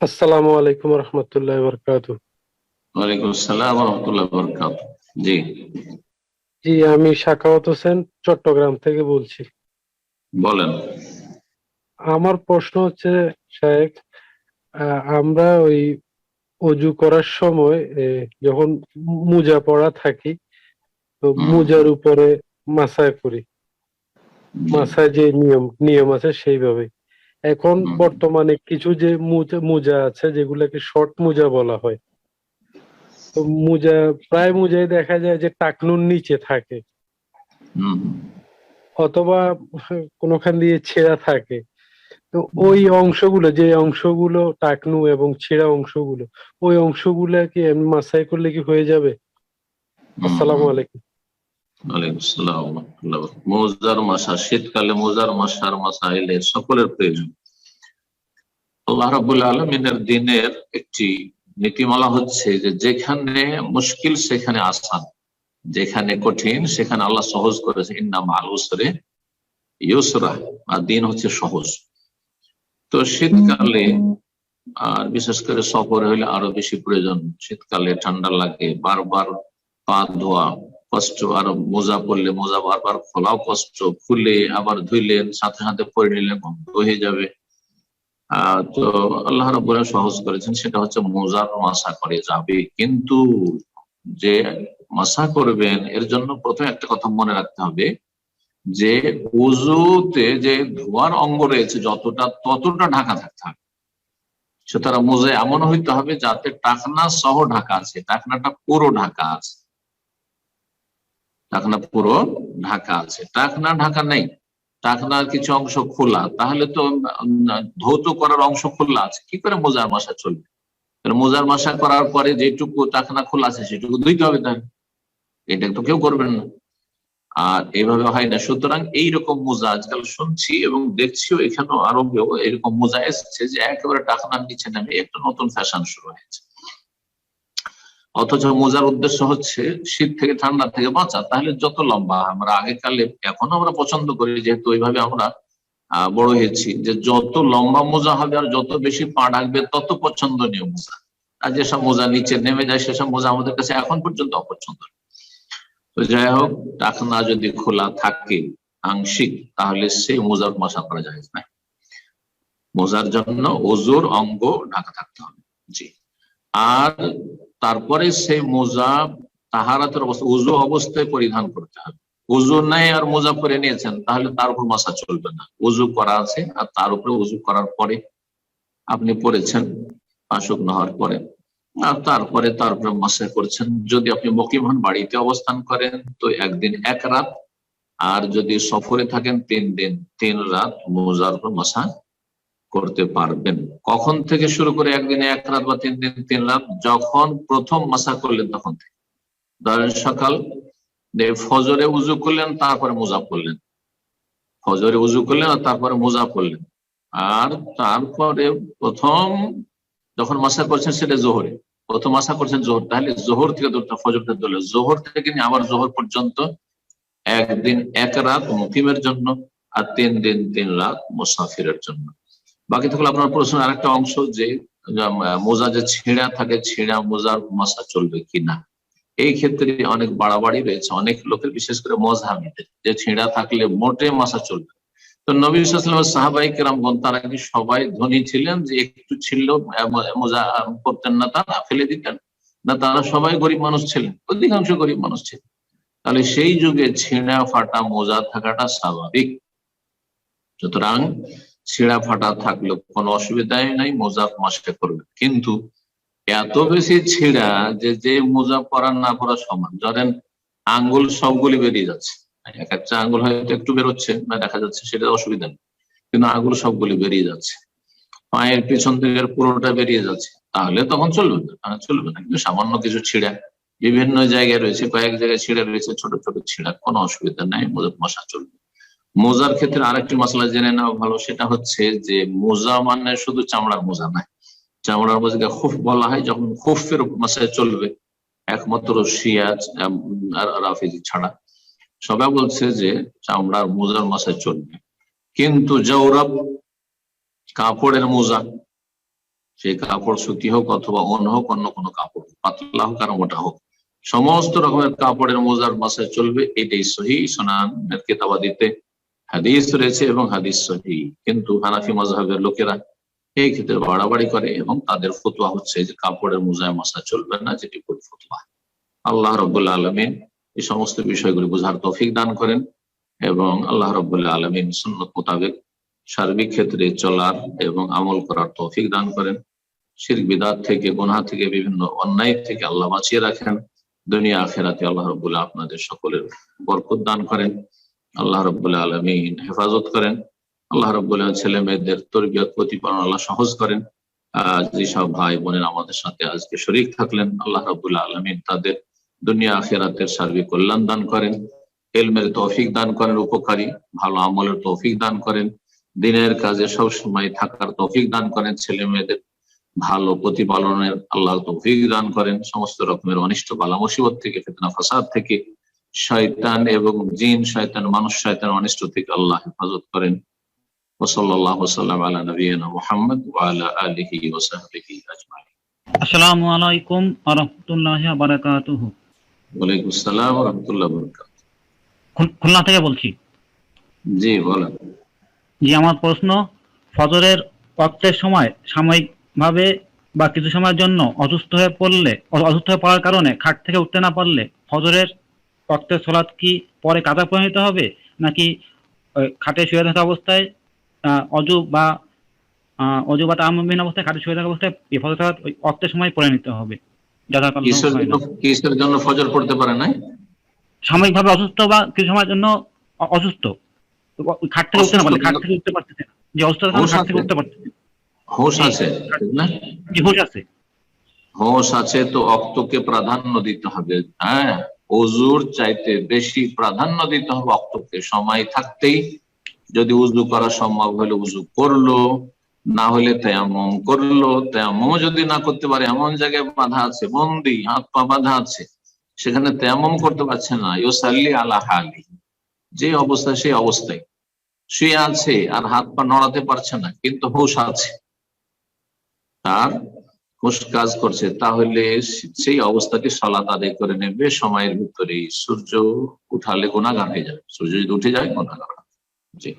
আসসালামু আলাইকুম রহমতুল্লাহ বরকাত ওয়ালাইকুম আসসালাম রহমতুল্লাহ বরকাত জি। জি আমি শাকাওয়াত হোসেন চট্টগ্রাম থেকে বলছি। বলেন। আমার প্রশ্ন হচ্ছে আহ, আমরা ওই অজু করার সময় যখন মুজা পড়া থাকি তো। মুজার উপরে মাসায় করি মাসায় যে নিয়ম নিয়ম আছে সেইভাবে এখন বর্তমানে কিছু যে মুজা মুজা আছে যেগুলোকে শর্ট মুজা বলা হয়। তো মুজা প্রায় মুজায় দেখা যায় যে টাকনুর নিচে থাকে। অথবা কোনোখান দিয়ে ছেঁড়া থাকে। তো ওই অংশগুলো যে অংশগুলো টাকনু এবং ছেঁড়া অংশগুলো ওই অংশগুলো কি মাসাই করলে কি হয়ে যাবে? আসসালামু আলাইকুম ওয়ালাইকুম আসসালাম রহমতুল্লাহ বরকাতুহ। শীতকালে মোজার মাসার মাসা এলে সকলের প্রয়োজন। আল্লাহ রাবুল আলমিনের দিনের একটি নীতিমালা হচ্ছে যে, যেখানে মুশকিল সেখানে আসান, যেখানে কঠিন সেখানে আল্লাহ সহজ করেছে। ইন্নাম আলুসরে ইউসরা, আর দিন হচ্ছে সহজ। তো শীতকালে, আর বিশেষ করে সফরে হলে আরও বেশি প্রয়োজন। শীতকালে ঠান্ডা লাগে, বারবার পা ধোয়া কষ্ট আর মোজা পরলে মোজা বারবার খোলাও কষ্ট। খুলে আবার ধুইলেন, সাথে সাথে পরে নিলে বন্ধ হয়ে যাবে। তো আল্লাহ রাবুল সহজ করেছেন, সেটা হচ্ছে মোজার মাসা করে যাবে। কিন্তু যে মাসা করবেন, এর জন্য প্রথমে একটা কথা মনে রাখতে হবে যে উজুতে যে ধোয়ার অঙ্গ রয়েছে, যতটা, ততটা ঢাকা থাকতে হবে। সুতরাং মোজা এমন হইতে হবে যাতে টাকনা সহ ঢাকা আছে, টাকনাটা পুরো ঢাকা আছে। টাকনা পুরো ঢাকা আছে। টাকনা ঢাকা নেই। টাকনার কিছু অংশ খোলা। তাহলে তো ধৌত করার অংশ খোলা আছে। কি করে মোজার মাসা চলবে? মোজার মাসা করার পরে যেটুকু টাকনা খোলা আছে, সেটুকু ধুইতে হবে তাহলে। এটা তো কেউ করবেন না। আর এইভাবে হয় না। সুতরাং এইরকম মোজা আজকাল শুনছি এবং দেখছিও এখানেও আরবেও এরকম মোজা এসেছে যে একেবারে টাকনার নিচে নামে একটা নতুন ফ্যাশন শুরু হয়েছে। অথচ মোজার উদ্দেশ্য হচ্ছে শীত থেকে ঠান্ডা থেকে বাঁচা। তাহলে যত লম্বা, আমরা আগেকালে এখনও আমরা পছন্দ করি, যেহেতু ওইভাবে আমরা বড় হয়েছি, যে যত লম্বা মোজা হবে আর যত বেশি পা ডাকবে তত পছন্দনীয় মোজা। আর যেসব মোজা নিচে নেমে যায়, সেসব মোজা আমাদের কাছে এখন পর্যন্ত অপছন্দ তো যাই হোক টাকনা যদি খোলা থাকে, আংশিক, তাহলে সে মোজার মশা করা যায় না মোজার জন্য ওজোর অঙ্গ ঢাকা থাকতে হবে। জি। আর তারপরে সেই মোজা তাহারাতের অবস্থা, উজু অবস্থায় পরিধান করতে হবে। উজু নেই আর মোজা পরে নিয়েছেন, তাহলে তার উপর মশা চলবে না। উজু করা আছে আর তার উপরে উজু করার পরে আপনি পড়েছেন পাশুক হওয়ার পরে। আর তারপরে তারপরে মাসা করছেন। যদি আপনি মকিম হন বাড়িতে অবস্থান করেন, তো একদিন এক রাত। আর যদি সফরে থাকেন, তিন দিন, তিন রাত মোজার উপর মাসা করতে পারবেন। কখন থেকে শুরু করে একদিনে, এক রাত বা তিন দিন, তিন রাত? যখন প্রথম মাসা করলেন তখন থেকে। ধরেন সকাল ফজরে উজু করলেন, তারপরে মোজা পড়লেন ফজরে উজু করলেন আর তারপরে মোজা পড়লেন আর তারপরে প্রথম যখন মাসা করছেন সেটা জোহরে। প্রথম আশা করছেন জোহর। তাহলে জোহর থেকে ধরতে ফজরটা ধরলে জোহর থেকে আবার জোহর পর্যন্ত একদিন, এক রাত মুকিমের জন্য আর তিন দিন, তিন রাত মুসাফিরের জন্য। বাকি থাকলে আপনার প্রশ্ন আরেকটা অংশ যে মোজা যে ছেঁড়া থাকে, ছেঁড়া মোজার মাসা চলবে কিনা এই ক্ষেত্রে অনেক বাড়াবাড়ি রয়েছে। অনেক লোকের, বিশেষ করে মজহাবিদের, যে ছেঁড়া থাকলে মোটে মাসা চলবে। তো নবী সাল্লামের সাহাবাই তারা কি সবাই ধনী ছিলেন যে একটু ছিল মোজা করতেন না তারা, ফেলে দিতেন? না তারা সবাই গরিব মানুষ ছিলেন? অধিকাংশ গরিব মানুষ ছিলেন। তাহলে সেই যুগে ছেঁড়া ফাটা মোজা থাকাটা স্বাভাবিক। সুতরাং ছিঁড়া ফাটা থাকলে, কোনো অসুবিধাই নাই মোজা মাসে করবে। কিন্তু এত বেশি ছিঁড়া যে যে মোজা পরা না পরা সমান। ধরেন আঙ্গুল সবগুলি বেরিয়ে যাচ্ছে। এক একটা আঙ্গুল হয়তো একটু বেরোচ্ছে না দেখা যাচ্ছে সেটা অসুবিধা নেই। কিন্তু আঙ্গুল সবগুলি বেরিয়ে যাচ্ছে। পায়ের পিছন দিকের পুরোটা বেরিয়ে যাচ্ছে। তাহলে তখন চলবে না। চলবে না। কিন্তু সামান্য কিছু ছিঁড়া, বিভিন্ন জায়গায় রয়েছে, কয়েক জায়গায় ছিঁড়া রয়েছে, ছোট ছোট ছিঁড়া, কোনো অসুবিধা নাই মোজা মশা চলবে। মোজার ক্ষেত্রে আরেকটি মশলা জেনে নেওয়া ভালো, সেটা হচ্ছে যে মোজা মানে শুধু চামড়ার মোজা নয় চামড়ার মোজাকে খুফ বলা হয়, যখন খুফের মশায় চলবে, একমাত্র সিয়াজ আর রাফিজি ছাড়া। সবাই বলছে যে চামড়ার মোজার মশায় চলবে। কিন্তু জৌরব, কাপড়ের মোজা সেই কাপড় সুতি হোক অথবা অন হোক, অন্য কোনো কাপড়, পাতলা হোক আর মোটা হোক, সমস্ত রকমের কাপড়ের মোজার মাসে চলবে। এটাই সহি সোনান কেতাবাদিতে হাদিস রয়েছে এবং হাদিস সহি। কিন্তু হানাফি মজাহের লোকেরা এই ক্ষেত্রে বাড়াবাড়ি করে এবং তাদের ফতুয়া হচ্ছে যে কাপড়ের মোজায় মশা চলবে না, যেটি ভুল ফতুয়া। আল্লাহ রবুল্লা আলমিন এই সমস্ত বিষয়গুলি বোঝার তৌফিক দান করেন এবং আল্লাহ রবুল্লা আলমিন সুন্নত মোতাবেক সার্বিক ক্ষেত্রে চলার এবং আমল করার তৌফিক দান করেন। শির বিদাত থেকে, গুনাহ থেকে, বিভিন্ন অন্যায় থেকে আল্লাহ বাঁচিয়ে রাখেন। দুনিয়া, আখেরাতে আল্লাহ রবুল্লাহ আপনাদের সকলের বরকত দান করেন। আল্লাহ রবুল্লাহ আলমিন হেফাজত করেন। আল্লাহ রবুল্লাহ ছেলে মেয়েদের তরবিয়ত প্রতিপালন আল্লাহ সহজ করেন। যেসব ভাই বোনের আমাদের সাথে আজকে শরিক থাকলেন, আল্লাহ রবুল্লাহ আলমিন তাদের দুনিয়া আখেরাতের সার্বিক কল্যাণ দান করেন, এলমের তৌফিক দান করেন, উপকারী, ভালো আমলের তৌফিক দান করেন, দিনের কাজে সব সময় থাকার তৌফিক দান করেন, ছেলে মেয়েদের ভালো প্রতিপালনের আল্লাহ তৌফিক দান করেন, সমস্ত রকমের অনিষ্ট বালা মুসিবত থেকে, ফেতনা, ফাসাদ থেকে শয়তান এবং জিন শয়তান মানুষ শয়তান অনিষ্ট থেকে আল্লাহ হেফাজত করেন। খুলনা থেকে বলছি? জি বলেন। জি আমার প্রশ্ন সময় সাময়িক ভাবে বা কিছু সময়ের জন্য অসুস্থ হয়ে পড়লে অসুস্থ হয়ে পড়ার কারণে খাট থেকে উঠতে না পারলে ফজরের ওয়াক্তের সলাৎ কি পরে কাজা পরিণত হবে? নাকি খাটে শুয়ে থাকা অবস্থায় অজু বা অজু বা তামিন অবস্থায় খাটে শুয়ে থাকা অবস্থায় ফজর সালাত ওই ওয়াক্তের সময় পড়ে নিতে হবে কিসের জন্য ফজর পড়তে পারে সাময়িকভাবে অসুস্থ বা কিছু সময়ের জন্য অসুস্থ। তো খাট থেকে উঠতে না পারলে খাট থেকে উঠতে পারতেছে না। যে অবস্থা হুঁশ খাট থেকে উঠতে পারতেছে। হোশ আছে না? আছে। হোশ আছে তো অক্তকে প্রাধান্য দিতে হবে। হ্যাঁ। অজুর চাইতে বেশি প্রাধান্য দিতে হবে অক্তকে সময় থাকতেই যদি উজু করা সম্ভব হলে উজু করল, না হলে তেমন করল। তেমন যদি না করতে পারে, এমন জায়গায় বাধা আছে, বন্দি, হাত পা বাধা আছে, সেখানে তেমন করতে পারছে না। ইউসাল্লি আলা হালি। যে অবস্থা, সেই অবস্থায়। শুয়ে আছে আর হাত পা নড়াতে পারছে না, কিন্তু হুশ আছে। তার হুশ কাজ করছে, তাহলে সেই অবস্থাকে সলাত আদায় করে নেবে। সময়ের ভিতরে সূর্য উঠালে গুণাগার হয়ে যাবে। সূর্য যদি উঠে যায় হবে। জি।